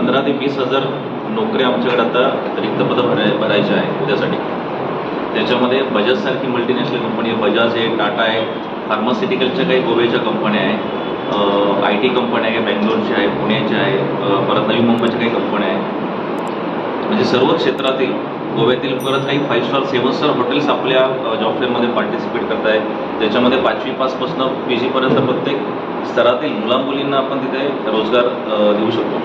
पंधरा ते वीस हजार नोकऱ्या आमच्याकडे आता रिक्त पदं भराय भरायच्या आहे उद्यासाठी त्याच्यामध्ये बजाजसारखी मल्टीनॅशनल कंपनी आहे. बजाज आहे टाटा आहे. फार्मास्युटिकलच्या काही गोव्याच्या कंपन्या आहे आय टी कंपन्या आहे बँगलोरच्या आहे पुण्याच्या आहे. परत नवी मुंबईच्या काही कंपन्या आहे म्हणजे सर्व क्षेत्रातील गोव्यातील परत काही five star seven star hotels आपल्या जॉब फेअरमध्ये पार्टिसिपेट करत आहेत त्याच्यामध्ये पाचवी पासपासून पी जीपर्यंत प्रत्येक स्तरातील मुलामुलींना आपण तिथे रोजगार देऊ शकतो.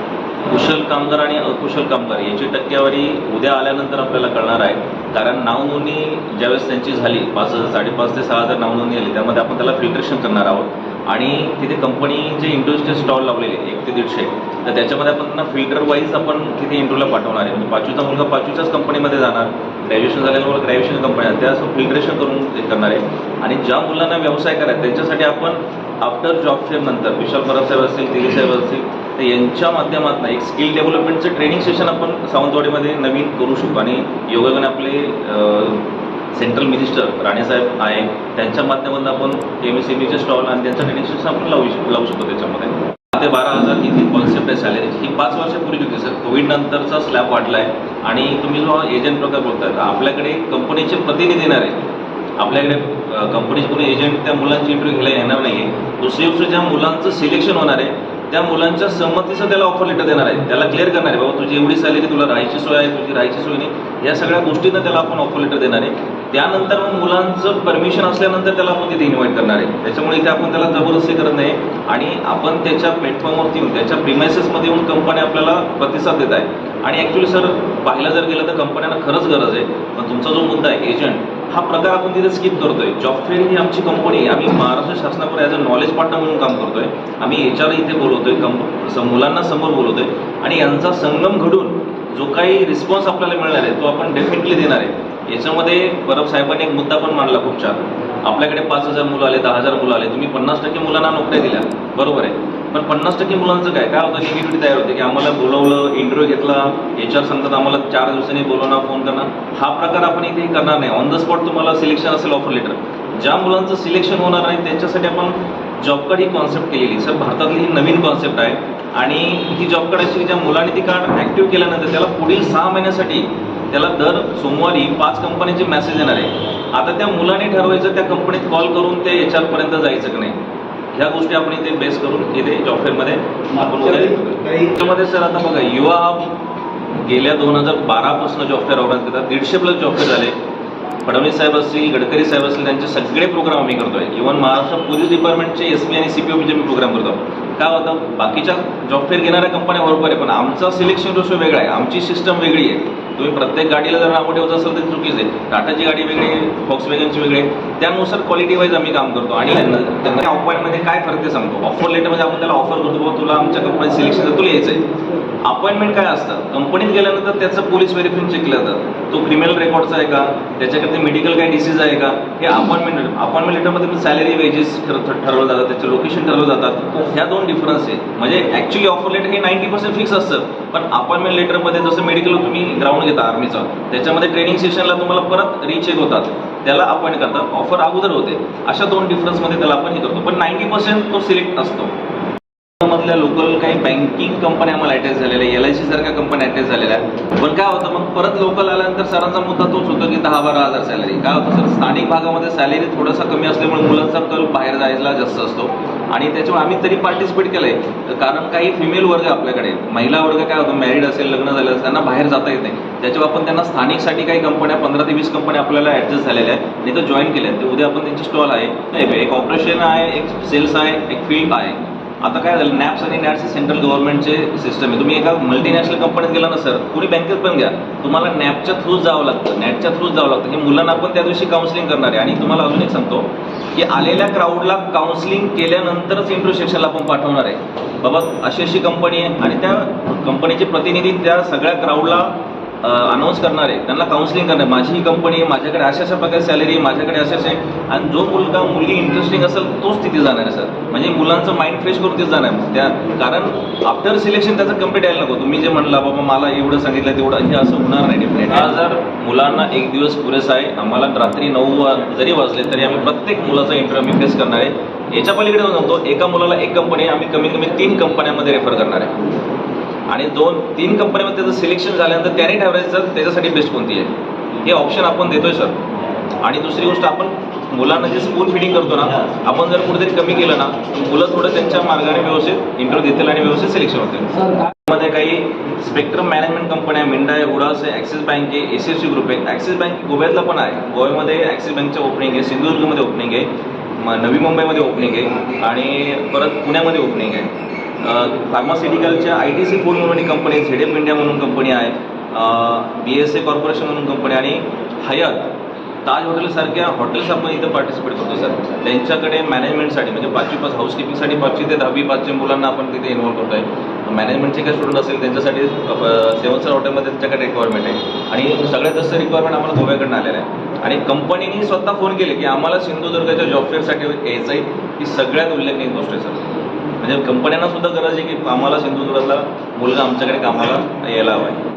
कुशल कामगार आणि अकुशल कामगार याची टक्केवारी उद्या आल्यानंतर आपल्याला कळणार आहे. कारण नावनोंदणी ज्यावेळेस त्यांची झाली पाच हजार साडेपाच ते सहा हजार नावनोंदणी आली त्यामध्ये आपण त्याला फिल्ट्रेशन करणार आहोत. आणि तिथे कंपनीचे इंडस्ट्रियल स्टॉल लावलेले एक ते दीडशे. तर त्याच्यामध्ये आपण त्यांना फिल्टर वाईज आपण तिथे इंटरव्ह्यूला पाठवणार आहे. म्हणजे पाचवीचा मुलगा पाचूच्याच कंपनीमध्ये जाणार. ग्रॅज्युएशन झालेल्या ग्रॅज्युएशन कंपनी त्या असं फिल्ट्रेशन करून हे करणार आहे. आणि ज्या मुलांना व्यवसाय करायचा त्यांच्यासाठी आपण आफ्टर जॉब नंतर विशाल परब साहेब असतील दिली साहेब असतील तर यांच्या माध्यमातून एक स्किल डेव्हलपमेंटचं ट्रेनिंग सेशन आपण सावंतवाडीमध्ये नवीन करू शकतो आणि योगाने आपले सेंट्रल मिनिस्टर राणेसाहेब आहे त्यांच्या माध्यमातून आपण एम एस एम ईचे स्टॉल आणि त्यांचं ट्रेनिंग आपण लावू लावू शकतो त्याच्यामध्ये. ते बारा हजार किती कॉन्सेप्ट आहे सॅलरीची ही पाच वर्षापूर्वी होती सर कोविड नंतरचा स्लॅब वाढला आहे आणि तुम्ही जो एजंट प्रकार बोलताय आपल्याकडे कंपनीचे प्रतिनिधी येणार आहे आपल्याकडे कंपनीचे कोणी एजंट त्या मुलांची इंटरव्ह्यू घ्यायला येणार नाही आहे दुसरी गोष्ट ज्या मुलांचं सिलेक्शन होणार आहे त्या मुलांच्या संमतीचं त्याला ऑफर लेटर देणार आहे त्याला क्लिअर करणार आहे बाबा तुझी एवढी सॅलरी तुला राहायची सोय आहे तुझी राहायची सोय नाही. या सगळ्या गोष्टींना त्याला आपण ऑफर लेटर देणार आहे. त्यानंतर मग मुलांचं परमिशन असल्यानंतर त्याला आपण तिथे इन्व्हाइट करणार आहे. त्याच्यामुळे इथे आपण त्याला जबरदस्ती करत नाही. आणि आपण त्याच्या प्लॅटफॉर्मवरती येऊन त्याच्या प्रिमायसेसमध्ये येऊन कंपनी आपल्याला प्रतिसाद देत आहे. आणि ॲक्च्युली सर पाहायला जर गेलं तर कंपन्यांना खरंच गरज आहे. पण तुमचा जो मुद्दा आहे एजंट हा प्रकार आपण तिथे स्किप करतोय. जॉब फेअर ही आमची कंपनी आहे. आम्ही महाराष्ट्र शासनावर ॲज अ नॉलेज पार्टनर म्हणून काम करतोय. आम्ही एच आर इथे बोलवतोय. कंप मुलांना समोर बोलवतोय. आणि यांचा संगम घडून जो काही रिस्पॉन्स आपल्याला मिळणार आहे तो आपण डेफिनेटली देणार आहे. याच्यामध्ये परब साहेबांनी एक मुद्दा पण मांडला खूप छान. आपल्याकडे पाच हजार मुलं आले दहा हजार मुलं आले तुम्ही पन्नास टक्के मुलांना नोकऱ्या दिल्या. बरोबर आहे. पण पन्नास टक्के मुलांचं काय? काय होतं? निगेटिव्ह तयार होते की आम्हाला बोलवलं इंटरव्ह्यू घेतला एच आर सांगतात आम्हाला चार दिवसांनी बोलवणार फोन करणार हा प्रकार आपण इथे करणार नाही. ऑन द स्पॉट तुम्हाला सिलेक्शन असेल ऑफर लेटर ज्या मुलांचं सिलेक्शन होणार नाही त्यांच्यासाठी आपण जॉब कार्ड ही कॉन्सेप्ट केलेली. सर भारतातली ही नवीन कॉन्सेप्ट आहे आणि ही जॉब कार्ड अशी ज्या मुलांनी ती कार्ड ॲक्टिव्ह केल्यानंतर त्याला पुढील सहा महिन्यासाठी त्याला दर सोमवारी पाच कंपनीचे मेसेज येणार आहे. आता त्या मुलाने ठरवायचं त्या कंपनीत कॉल करून ते एच आरपर्यंत जायचं की नाही? ह्या गोष्टी आपण इथे बेस करून इथे जॉब फेअरमध्ये आपण सर आता बघा युवा हब गेल्या दोन हजार बारापासून जॉब फेअर ऑर्गनाईज करतात. दीडशे प्लस जॉब फेअर झाले. फडणवीस साहेब असतील गडकरी साहेब असतील त्यांचे सगळे प्रोग्राम आम्ही करतोय. इव्हन महाराष्ट्र पोलीस डिपार्टमेंटचे एस पी आणि सी पी ओपीचे मी प्रोग्राम करतो. काय होतं? बाकीच्या जॉब फेअर घेणाऱ्या कंपन्या बरोबर आहे पण आमचा सिलेक्शन रेशो वेगळा आहे. आमची सिस्टम वेगळी आहे. तुम्ही प्रत्येक गाडीला जर नावं ठेवत असेल तर चुकीच आहे. टाटाची गाडी वेगळी आहे फॉक्स वेगनची वेगळी त्यानुसार क्वालिटी वाईज आम्ही काम करतो. आणि त्यांना अपॉइंटमध्ये काय फरक ते सांगतो. ऑफर लेटरमध्ये आपण त्याला ऑफर करतो बाबा तुला आमच्या कंपनीत सिलेक्शन तुला यायचं आहे अपॉइंटमेंट काय असतं? कंपनीत गेल्यानंतर त्याचं पोलीस व्हेरिफिकेशन चेक केलं जातं. तो क्रिमिनल रेकॉर्डचा आहे का? त्याच्याकडे मेडिकल काय डिसीज आहे का? हे अपॉइंटमेंट अपॉइंटमेंट लेटरमध्ये सॅलरी वेजेस ठरवलं जातात त्याचे लोकेशन ठरवलं जातात ह्या दोन डिफरन्स आहे. म्हणजे ॲक्च्युली ऑफर लेटर हे नाईन्टी पर्सेंट फिक्स असतं. पण अपॉइंटमेंट लेटरमध्ये जसं मेडिकल तुम्ही ग्राउंड घेता आर्मीचा त्याच्यामध्ये ट्रेनिंग सेशनला तुम्हाला परत रिचेक होतात. त्याला अपॉइंट करतात. ऑफर अगोदर होते. अशा दोन डिफरन्समध्ये त्याला आपण हे करतो. पण नाईन्टी पर्सेंट तो सिलेक्ट असतो. मधल्या लोकल काही बँकिंग कंपन्या आम्हाला अटॅच झालेल्या एल आय सी सारख्या कंपन्या अटॅच झालेल्या आहेत. पण काय होतं मग परत लोकल आल्यानंतर सरांचा मुद्दा तोच होतो की दहा बारा हजार सॅलरी काय होतं सर स्थानिक भागामध्ये सॅलरी थोडासा कमी असल्यामुळे मुलांचा कल बाहेर जायला जास्त असतो. आणि त्याच्यामुळे आम्ही तरी पार्टिसिपेट केलंय. कारण काही फिमेल वर्ग आपल्याकडे महिला वर्ग काय होतं मॅरिड असेल लग्न झालं असेल त्यांना बाहेर जाता येत नाही. त्याच्यावर आपण त्यांना स्थानिकसाठी काही कंपन्या पंधरा ते वीस कंपन्या आपल्याला ऍडजस्ट झालेल्या आहेत. आणि तर जॉईन केल्या आहेत. ते उद्या आपण त्यांची स्टॉल आहे. नाही, एक ऑपरेशन आहे एक सेल्स आहे एक फील्ड आहे. आता काय झालं नॅप्स आणि नॅट्स सेंट्रल गव्हर्नमेंटचे सिस्टम आहे. तुम्ही एका मल्टीनॅशनल कंपनीत गेला ना सर कुणी बँकेत पण घ्या. तुम्हाला नॅपच्या थ्रूच जावं लागतं. नॅटच्या थ्रूच जावं लागतं. हे मुलांना पण त्या दिवशी काउन्सिलिंग करणार आहे. आणि तुम्हाला अजून एक सांगतो की आलेल्या क्राऊडला काउन्सिलिंग केल्यानंतरच इंटरव्ह्यू सेक्शनला आपण पाठवणार आहे. बाबा अशी अशी कंपनी आहे. आणि त्या कंपनीचे प्रतिनिधी त्या सगळ्या क्राऊडला अनाऊन्स करणार आहे. त्यांना काउन्सिलिंग करणार माझी ही कंपनी आहे. माझ्याकडे अशा अशा प्रकारे सॅलरी आहे. माझ्याकडे अशा असे आणि जो मुलगा मुलगी इंटरेस्टिंग असेल तोच तिथे जाणार आहे सर म्हणजे मुलांचं माइंड फ्रेश करून तिथे जाणार आहे. त्या कारण आफ्टर सिलेक्शन त्याचं कंप्लीट यायला नको. तुम्ही जे म्हणला बाबा मला एवढं सांगितलं तेवढं हे असं होणार नाही डिफरेंट जर मुलांना एक दिवस पुरेसा आहे. आम्हाला रात्री नऊ वा जरी वाजले तरी आम्ही प्रत्येक मुलाचा इंटरव्ह्यू आम्ही फेस करणार आहे. याच्या पलीकडे सांगतो एका मुलाला एक कंपनी आम्ही कमीत कमी तीन कंपन्यांमध्ये रेफर करणार आहे. आणि दोन तीन कंपन्यामध्ये त्याचं सिलेक्शन झाल्यानंतर त्याने ठरवायचं सर त्याच्यासाठी बेस्ट कोणती आहे? हे ऑप्शन आपण देतोय सर आणि दुसरी गोष्ट आपण मुलांना जे स्कूल फिडिंग करतो ना आपण जर कुठेतरी कमी केलं ना मुलं थोडं त्यांच्या मार्गाने व्यवस्थित इंटरव्ह्यू देतील आणि व्यवस्थित सिलेक्शन होतील. मध्ये काही स्पेक्ट्रम मॅनेजमेंट कंपन्या मिंडा आहे उडास आहे ॲक्सिस बँक आहे एस एस सी ग्रुप आहे. ॲक्सिस बँक गोव्यातला पण आहे. गोव्यामध्ये ॲक्सिस बँकचं ओपनिंग आहे सिंधुदुर्गमध्ये ओपनिंग आहे नवी मुंबईमध्ये ओपनिंग आहे आणि परत पुण्यामध्ये ओपनिंग आहे. फार्मास्युटिकलच्या आय टी सी फोन म्हणून एक कंपनी झेड एम इंडिया म्हणून कंपनी आहे बी एस ए कॉर्पोरेशन म्हणून कंपनी आणि हयात ताज हॉटेलसारख्या हॉटेल्स आपण इथं पार्टिसिपेट करतो सर त्यांच्याकडे मॅनेजमेंटसाठी म्हणजे पाचवी पाच हाऊसकीपिंगसाठी पाचवी ते दहावी पाचच्या मुलांना आपण तिथे इन्व्हॉल्व करतो आहे मॅनेजमेंटचे काही स्टुडंट असेल त्यांच्यासाठी सेवन हॉटेलमध्ये त्यांच्याकडे रिक्वायरमेंट आहे. आणि सगळ्यात जास्त रिक्वायरमेंट आम्हाला गोव्याकडनं आलेलं आहे. आणि कंपनीने स्वतः फोन केले की आम्हाला सिंधुदुर्गाच्या जॉब फेअरसाठी यायचं आहे ही सगळ्यात उल्लेखनीय गोष्ट आहे सर म्हणजे कंपन्यांना सुद्धा गरज आहे की आम्हाला सिंधुदुर्गातला मुलगा आमच्याकडे कामाला यायला हवा आहे.